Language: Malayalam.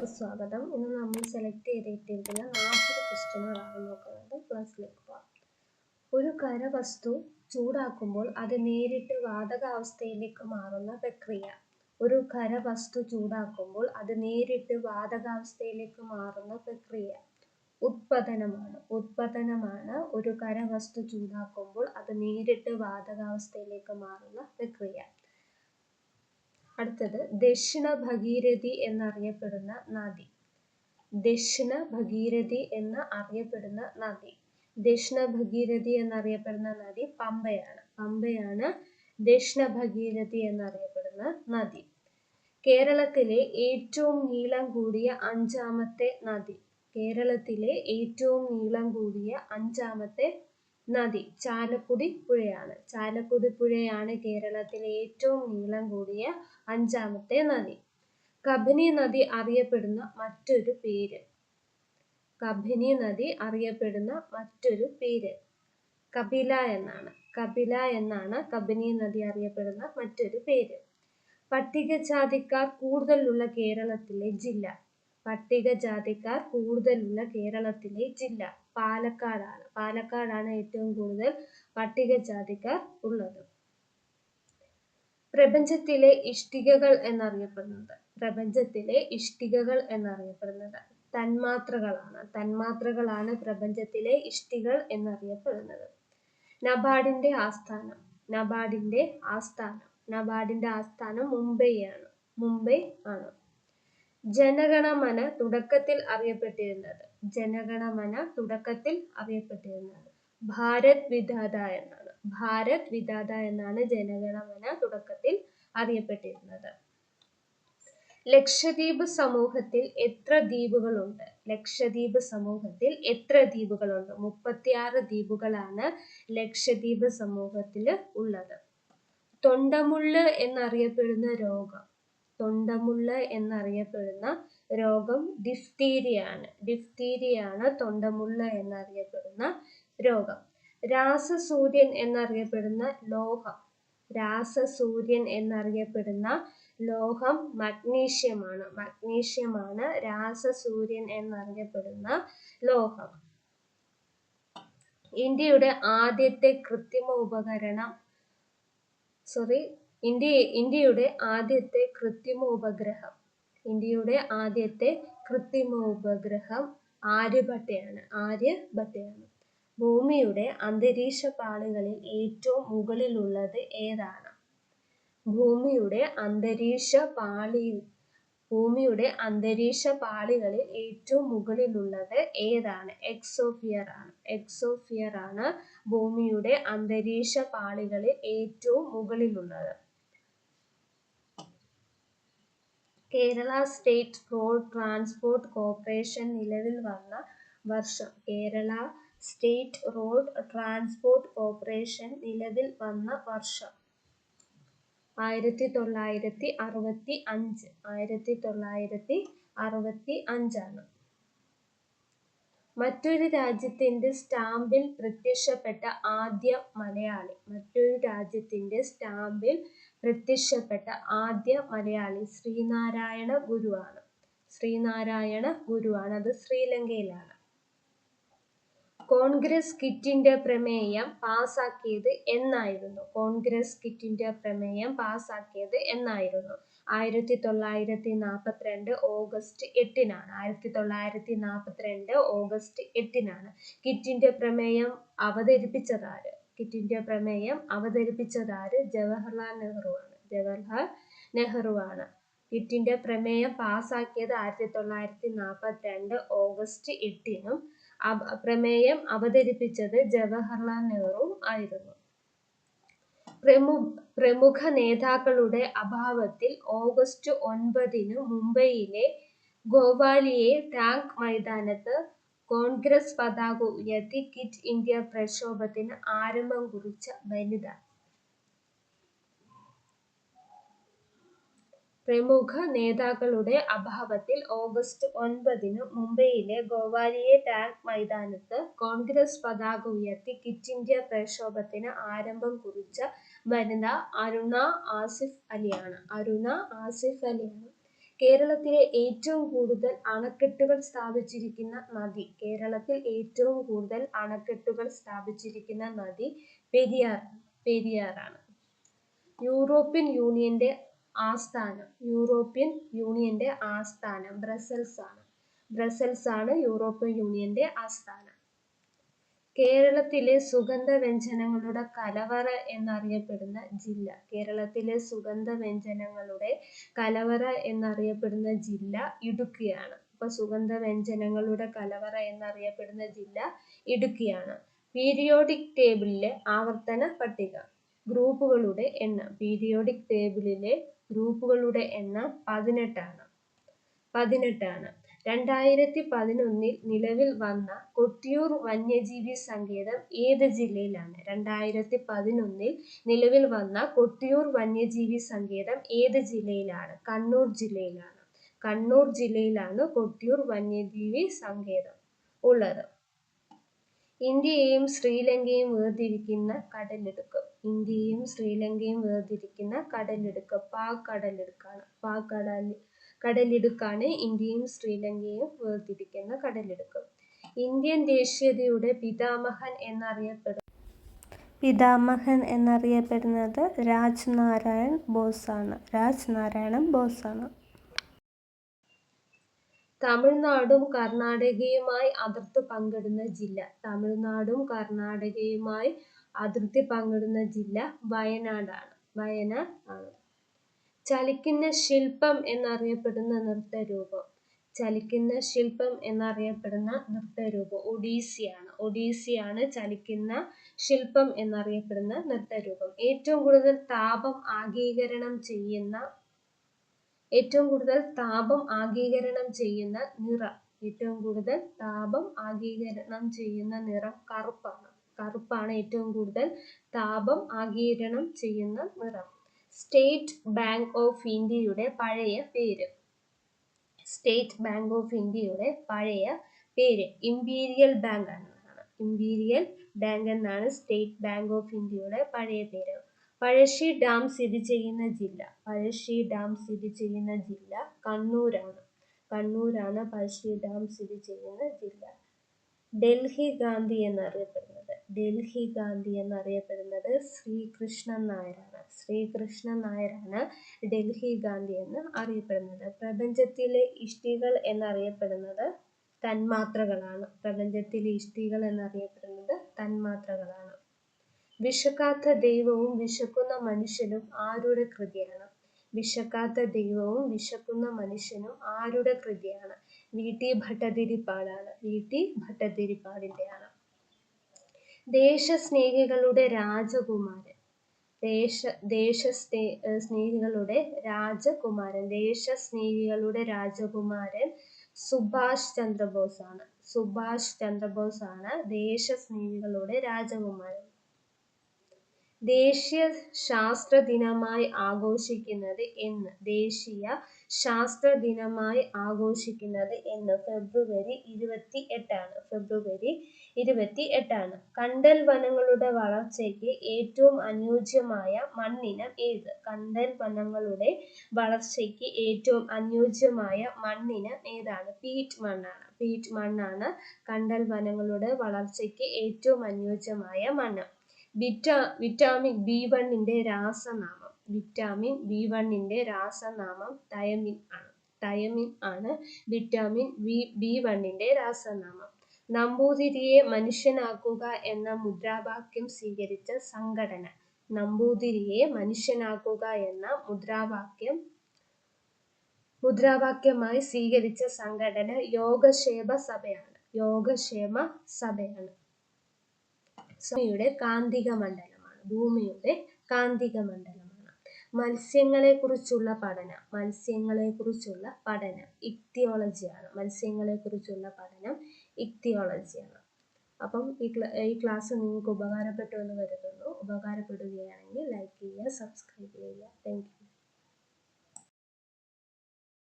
എല്ലാവർക്കും സ്വാഗതം. ഇന്ന് നമ്മൾ സെലക്ട് ചെയ്തിട്ടിരിക്കുന്ന നാൽപ്പത് ക്വസ്റ്റ്യനുകളാണ് നോക്കുന്നത്. ക്ലാസ്സിലേക്ക് പോകാം ഒരു കരവസ്തു ചൂടാക്കുമ്പോൾ അത് നേരിട്ട് വാതകാവസ്ഥയിലേക്ക് മാറുന്ന പ്രക്രിയ. ഒരു കരവസ്തു ചൂടാക്കുമ്പോൾ അത് നേരിട്ട് വാതകാവസ്ഥയിലേക്ക് മാറുന്ന പ്രക്രിയ. ഉത്പതനമാണ്. ഉത്പതനമാണ് ഒരു കരവസ്തു ചൂടാക്കുമ്പോൾ അത് നേരിട്ട് വാതകാവസ്ഥയിലേക്ക് മാറുന്ന പ്രക്രിയ. അടുത്തത് ദക്ഷിണ ഭഗീരഥി എന്നറിയപ്പെടുന്ന നദി. ദക്ഷിണ ഭഗീരഥി എന്ന് അറിയപ്പെടുന്ന നദി. ദക്ഷിണ ഭഗീരഥി എന്നറിയപ്പെടുന്ന നദി പമ്പയാണ്. പമ്പയാണ് ദക്ഷിണ ഭഗീരഥി എന്നറിയപ്പെടുന്ന നദി. കേരളത്തിലെ ഏറ്റവും നീളം കൂടിയ അഞ്ചാമത്തെ നദി. കേരളത്തിലെ ഏറ്റവും നീളം കൂടിയ അഞ്ചാമത്തെ നദി ചാലക്കുടി പുഴയാണ്. ചാലക്കുടി പുഴയാണ് കേരളത്തിലെ ഏറ്റവും നീളം കൂടിയ അഞ്ചാമത്തെ നദി. കബനി നദി അറിയപ്പെടുന്ന മറ്റൊരു പേര്. കബനി നദി അറിയപ്പെടുന്ന മറ്റൊരു പേര്. കപില എന്നാണ്. കപില എന്നാണ് കബനി നദി അറിയപ്പെടുന്ന മറ്റൊരു പേര്. പട്ടികജാതിക്കാർ കൂടുതലുള്ള കേരളത്തിലെ ജില്ല. പട്ടികജാതിക്കാർ കൂടുതലുള്ള കേരളത്തിലെ ജില്ല പാലക്കാടാണ്. പാലക്കാടാണ് ഏറ്റവും കൂടുതൽ പട്ടികജാതിക്കാർ ഉള്ളത്. പ്രപഞ്ചത്തിലെ ഇഷ്ടികകൾ എന്നറിയപ്പെടുന്നത്. പ്രപഞ്ചത്തിലെ ഇഷ്ടികകൾ എന്നറിയപ്പെടുന്നത് തന്മാത്രകളാണ്. തന്മാത്രകളാണ് പ്രപഞ്ചത്തിലെ ഇഷ്ടികൾ എന്നറിയപ്പെടുന്നത്. നബാർഡിന്റെ ആസ്ഥാനം. നബാർഡിന്റെ ആസ്ഥാനം. നബാർഡിന്റെ ആസ്ഥാനം മുംബൈയാണ്. മുംബൈ ആണ്. ജനഗണമന തുടക്കത്തിൽ അറിയപ്പെട്ടിരുന്നത്. ജനഗണമന തുടക്കത്തിൽ അറിയപ്പെട്ടിരുന്നത്. ഭാരത് വിധാത എന്നാണ്. ഭാരത് വിധാത എന്നാണ് ജനഗണമന തുടക്കത്തിൽ അറിയപ്പെട്ടിരുന്നത്. ലക്ഷദ്വീപ് സമൂഹത്തിൽ എത്ര ദ്വീപുകളുണ്ട്? ലക്ഷദ്വീപ് സമൂഹത്തിൽ എത്ര ദ്വീപുകളുണ്ട്? മുപ്പത്തിയാറ് ദ്വീപുകളാണ് ലക്ഷദ്വീപ് സമൂഹത്തിൽ ഉള്ളത്. തൊണ്ടമുള്ള് എന്നറിയപ്പെടുന്ന രോഗം. തൊണ്ടമുള്ള എന്നറിയപ്പെടുന്ന രോഗം ഡിഫ്തീരിയാണ് ഡിഫ്തീരിയാണ് തൊണ്ടമുള്ള എന്നറിയപ്പെടുന്ന രോഗം. രാസസൂര്യൻ എന്നറിയപ്പെടുന്ന ലോഹം. രാസസൂര്യൻ എന്നറിയപ്പെടുന്ന ലോഹം മഗ്നീഷ്യമാണ് മഗ്നീഷ്യമാണ് രാസസൂര്യൻ എന്നറിയപ്പെടുന്ന ലോഹം. ഇന്ത്യയുടെ ആദ്യത്തെ കൃത്രിമ ഉപകരണം സോറി ഇന്ത്യ ഇന്ത്യയുടെ ആദ്യത്തെ കൃത്രിമ ഉപഗ്രഹം ഇന്ത്യയുടെ ആദ്യത്തെ കൃത്രിമ ഉപഗ്രഹം ആര്യഭട്ടയാണ് ആര്യഭട്ടയാണ്. ഭൂമിയുടെ അന്തരീക്ഷ പാളികളിൽ ഏറ്റവും മുകളിലുള്ളത് ഏതാണ്? ഭൂമിയുടെ അന്തരീക്ഷ പാളിയിൽ ഭൂമിയുടെ അന്തരീക്ഷ പാളികളിൽ ഏറ്റവും മുകളിലുള്ളത് ഏതാണ്? എക്സോഫിയർ ആണ്. എക്സോഫിയർ ആണ് ഭൂമിയുടെ അന്തരീക്ഷ പാളികളിൽ ഏറ്റവും മുകളിലുള്ളത്. Kerala state road transport corporation നിലവിൽ വന്ന വർഷം Kerala state road transport corporation നിലവിൽ വന്ന വർഷം. ആയിരത്തി തൊള്ളായിരത്തി അറുപത്തി അഞ്ച്. ആയിരത്തി തൊള്ളായിരത്തി അറുപത്തി അഞ്ചാണ്. മറ്റൊരു രാജ്യത്തിന്റെ സ്റ്റാമ്പിൽ പ്രത്യക്ഷപ്പെട്ട ആദ്യ മലയാളി. മറ്റൊരു രാജ്യത്തിന്റെ സ്റ്റാമ്പിൽ പ്രത്യക്ഷപ്പെട്ട ആദ്യ മലയാളി ശ്രീനാരായണ ഗുരുവാണ്. ശ്രീനാരായണ ഗുരുവാണ്. അത് ശ്രീലങ്കയിലാണ്. കോൺഗ്രസ് കിറ്റിന്റെ പ്രമേയം പാസാക്കിയത് എന്നായിരുന്നു. കോൺഗ്രസ് കിറ്റിന്റെ പ്രമേയം പാസാക്കിയത് എന്നായിരുന്നു. ആയിരത്തി തൊള്ളായിരത്തി നാൽപ്പത്തിരണ്ട് ഓഗസ്റ്റ് എട്ടിനാണ്. ആയിരത്തി തൊള്ളായിരത്തി നാൽപ്പത്തിരണ്ട് ഓഗസ്റ്റ് എട്ടിനാണ്. കിറ്റിന്റെ പ്രമേയം അവതരിപ്പിച്ചതാര്? കിറ്റിന്റെ പ്രമേയം അവതരിപ്പിച്ചതാര്? ജവഹർലാൽ നെഹ്റു ആണ്. ജവഹർലാൽ നെഹ്റു ആണ്. കിറ്റിന്റെ പ്രമേയം പാസാക്കിയത് ആയിരത്തി തൊള്ളായിരത്തി നാൽപ്പത്തിരണ്ട് ഓഗസ്റ്റ് എട്ടിനും പ്രമേയം അവതരിപ്പിച്ചത് ജവഹർലാൽ നെഹ്റു ആയിരുന്നു. പ്രമുഖ നേതാക്കളുടെ അഭാവത്തിൽ ഓഗസ്റ്റ് ഒൻപതിന് മുംബൈയിലെ ഗോവാലിയെ ടാങ്ക് മൈതാനത്ത് കോൺഗ്രസ് പതാക ഉയർത്തി കിറ്റ് ഇന്ത്യ പ്രക്ഷോഭത്തിന് ആരംഭം കുറിച്ച വനിത. പ്രമുഖ നേതാക്കളുടെ അഭാവത്തിൽ ഓഗസ്റ്റ് ഒൻപതിന് മുംബൈയിലെ ഗോവാലിയെ ടാങ്ക് മൈതാനത്ത് കോൺഗ്രസ് പതാക ഉയർത്തി കിറ്റ് ഇന്ത്യ പ്രക്ഷോഭത്തിന് ആരംഭം കുറിച്ച വനിത അരുണ ആസിഫ് അലിയാണ്. അരുണ ആസിഫ് അലിയാണ്. കേരളത്തിലെ ഏറ്റവും കൂടുതൽ അണക്കെട്ടുകൾ സ്ഥാപിച്ചിരിക്കുന്ന നദി. കേരളത്തിൽ ഏറ്റവും കൂടുതൽ അണക്കെട്ടുകൾ സ്ഥാപിച്ചിരിക്കുന്ന നദി പെരിയാർ പെരിയാറാണ്. യൂറോപ്യൻ യൂണിയന്റെ ആസ്ഥാനം യൂറോപ്യൻ യൂണിയന്റെ ആസ്ഥാനം ബ്രസൽസ് ആണ് ബ്രസൽസ് ആണ് യൂറോപ്യൻ യൂണിയന്റെ ആസ്ഥാനം. കേരളത്തിലെ സുഗന്ധ വ്യഞ്ജനങ്ങളുടെ കലവറ എന്നറിയപ്പെടുന്ന ജില്ല. കേരളത്തിലെ സുഗന്ധ വ്യഞ്ജനങ്ങളുടെ കലവറ എന്നറിയപ്പെടുന്ന ജില്ല ഇടുക്കിയാണ്. അപ്പൊ സുഗന്ധവ്യഞ്ജനങ്ങളുടെ കലവറ എന്നറിയപ്പെടുന്ന ജില്ല ഇടുക്കിയാണ്. പീരിയോഡിക് ടേബിളിലെ ആവർത്തന പട്ടിക ഗ്രൂപ്പുകളുടെ എണ്ണം. പീരിയോഡിക് ടേബിളിലെ ഗ്രൂപ്പുകളുടെ എണ്ണം പതിനെട്ടാണ്. പതിനെട്ടാണ്. രണ്ടായിരത്തി പതിനൊന്നിൽ നിലവിൽ വന്ന കൊട്ടിയൂർ വന്യജീവി സങ്കേതം ഏത് ജില്ലയിലാണ്? രണ്ടായിരത്തി പതിനൊന്നിൽ നിലവിൽ വന്ന കൊട്ടിയൂർ വന്യജീവി സങ്കേതം ഏത് ജില്ലയിലാണ്? കണ്ണൂർ ജില്ലയിലാണ്. കണ്ണൂർ ജില്ലയിലാണ് കൊട്ടിയൂർ വന്യജീവി സങ്കേതം ഉള്ളത്. ഇന്ത്യയെയും ശ്രീലങ്കയും വേർതിരിക്കുന്ന കടലിടുക്ക്. ഇന്ത്യയും ശ്രീലങ്കയും വേർതിരിക്കുന്ന കടലിടുക്ക്. പാക് കടലിടുക്കാണ്. പാക് കടൽ കടലിടുക്കാണ് ഇന്ത്യയും ശ്രീലങ്കയും വേർതിരിക്കുന്ന കടലിടുക്ക്. ഇന്ത്യൻ ദേശീയതയുടെ പിതാമഹൻ എന്നറിയപ്പെടുന്ന പിതാമഹൻ എന്നറിയപ്പെടുന്നത് രാജ് നാരായൺ ബോസാണ്. രാജ് നാരായണൻ ബോസാണ്. തമിഴ്നാടും കർണാടകയുമായി അതിർത്തി പങ്കിടുന്ന ജില്ല. തമിഴ്നാടും കർണാടകയുമായി അതിർത്തി പങ്കിടുന്ന ജില്ല വയനാടാണ്. വയനാട് ആണ്. ചലിക്കുന്ന ശില്പം എന്നറിയപ്പെടുന്ന നൃത്തരൂപം. ചലിക്കുന്ന ശില്പം എന്നറിയപ്പെടുന്ന നൃത്തരൂപം. ഒഡീസിയാണ്. ഒഡീസിയാണ് ചലിക്കുന്ന ശില്പം എന്നറിയപ്പെടുന്ന നൃത്തരൂപം. ഏറ്റവും കൂടുതൽ താപം ആഗീകരണം ചെയ്യുന്ന ഏറ്റവും കൂടുതൽ താപം ആഗീകരണം ചെയ്യുന്ന നിറം. ഏറ്റവും കൂടുതൽ താപം ആഗീകരണം ചെയ്യുന്ന നിറം കറുപ്പാണ്. കറുപ്പാണ് ഏറ്റവും കൂടുതൽ താപം ആഗീകരണം ചെയ്യുന്ന നിറം. സ്റ്റേറ്റ് ബാങ്ക് ഓഫ് ഇന്ത്യയുടെ പഴയ പേര്. സ്റ്റേറ്റ് ബാങ്ക് ഓഫ് ഇന്ത്യയുടെ പഴയ പേര്. ഇമ്പീരിയൽ ബാങ്ക് എന്നാണ് ഇമ്പീരിയൽ ബാങ്ക് എന്നാണ് സ്റ്റേറ്റ് ബാങ്ക് ഓഫ് ഇന്ത്യയുടെ പഴയ പേര്. പഴശ്ശി ഡാം സ്ഥിതി ചെയ്യുന്ന ജില്ല. പഴശ്ശി ഡാം സ്ഥിതി ചെയ്യുന്ന ജില്ല കണ്ണൂരാണ്. കണ്ണൂരാണ് പഴശ്ശി ഡാം സ്ഥിതി ചെയ്യുന്ന ജില്ല. ഡൽഹി ഗാന്ധി എന്നറിയപ്പെടുന്നത്. ഡൽഹി ഗാന്ധി എന്നറിയപ്പെടുന്നത് ശ്രീകൃഷ്ണൻ നായരാണ്. ശ്രീകൃഷ്ണൻ നായരാണ് ഡൽഹി ഗാന്ധി എന്ന് അറിയപ്പെടുന്നത്. പ്രപഞ്ചത്തിലെ ഇഷ്ടികൾ എന്നറിയപ്പെടുന്നത് തന്മാത്രകളാണ്. പ്രപഞ്ചത്തിലെ ഇഷ്ടികൾ എന്നറിയപ്പെടുന്നത് തന്മാത്രകളാണ്. വിശക്കാത്ത ദൈവവും വിശക്കുന്ന മനുഷ്യനും ആരുടെ കൃതിയാണ്? വിശക്കാത്ത ദൈവവും വിശക്കുന്ന മനുഷ്യനും ആരുടെ കൃതിയാണ്? വി ടി ഭട്ടതിരിപ്പാടാണ്. വി ടി ഭട്ടതിരിപ്പാടിന്റെയാണ് ദേശസ്നേഹികളുടെ രാജകുമാരൻ. ദേശ ദേശ സ്നേഹികളുടെ രാജകുമാരൻ. ദേശസ്നേഹികളുടെ രാജകുമാരൻ സുഭാഷ് ചന്ദ്രബോസ് ആണ് സുഭാഷ് ചന്ദ്രബോസ് ആണ് ദേശസ്നേഹികളുടെ രാജകുമാരൻ. ദേശീയ ശാസ്ത്ര ദിനമായി ആഘോഷിക്കുന്നത് എന്ന് ദേശീയ ശാസ്ത്ര ദിനമായി ആഘോഷിക്കുന്നത് എന്ന് ഫെബ്രുവരി ഇരുപത്തി എട്ടാണ് ഫെബ്രുവരി ഇരുപത്തി എട്ടാണ് കണ്ടൽ വനങ്ങളുടെ വളർച്ചയ്ക്ക് ഏറ്റവും അനുയോജ്യമായ മണ്ണിനം ഏത്? കണ്ടൽ വനങ്ങളുടെ വളർച്ചയ്ക്ക് ഏറ്റവും അനുയോജ്യമായ മണ്ണിനം ഏതാണ്? പീറ്റ് മണ്ണാണ്. പീറ്റ് മണ്ണാണ് കണ്ടൽ വനങ്ങളുടെ വളർച്ചയ്ക്ക് ഏറ്റവും അനുയോജ്യമായ മണ്ണ്. വിറ്റാ വിറ്റാമിൻ ബി വണ്ണിന്റെ രാസനാമം വിറ്റാമിൻ ബി വണ്ണിന്റെ രാസനാമം തയമിൻ ആണ്. തയമിൻ ആണ് വിറ്റാമിൻ ബി ബി വണ്ണിന്റെ രാസനാമം. നമ്പൂതിരിയെ മനുഷ്യനാക്കുക എന്ന മുദ്രാവാക്യം സ്വീകരിച്ച സംഘടന. നമ്പൂതിരിയെ മനുഷ്യനാക്കുക എന്ന മുദ്രാവാക്യം മുദ്രാവാക്യമായി സ്വീകരിച്ച സംഘടന യോഗക്ഷേമ സഭയാണ്. യോഗക്ഷേമ സഭയാണ്. ഭൂമിയുടെ കാന്തിക മണ്ഡലമാണ് ഭൂമിയുടെ കാന്തിക മണ്ഡലമാണ് മത്സ്യങ്ങളെക്കുറിച്ചുള്ള പഠനം. മത്സ്യങ്ങളെക്കുറിച്ചുള്ള പഠനം. ഇക്തിയോളജിയാണ്. മത്സ്യങ്ങളെക്കുറിച്ചുള്ള പഠനം ഇക്തിയോളജിയാണ്. അപ്പം ഈ ഈ ക്ലാസ് നിങ്ങൾക്ക് ഉപകാരപ്പെട്ടു എന്ന് കരുതുന്നു. ഉപകാരപ്പെടുകയാണെങ്കിൽ ലൈക്ക് ചെയ്യുക സബ്സ്ക്രൈബ് ചെയ്യുക. താങ്ക്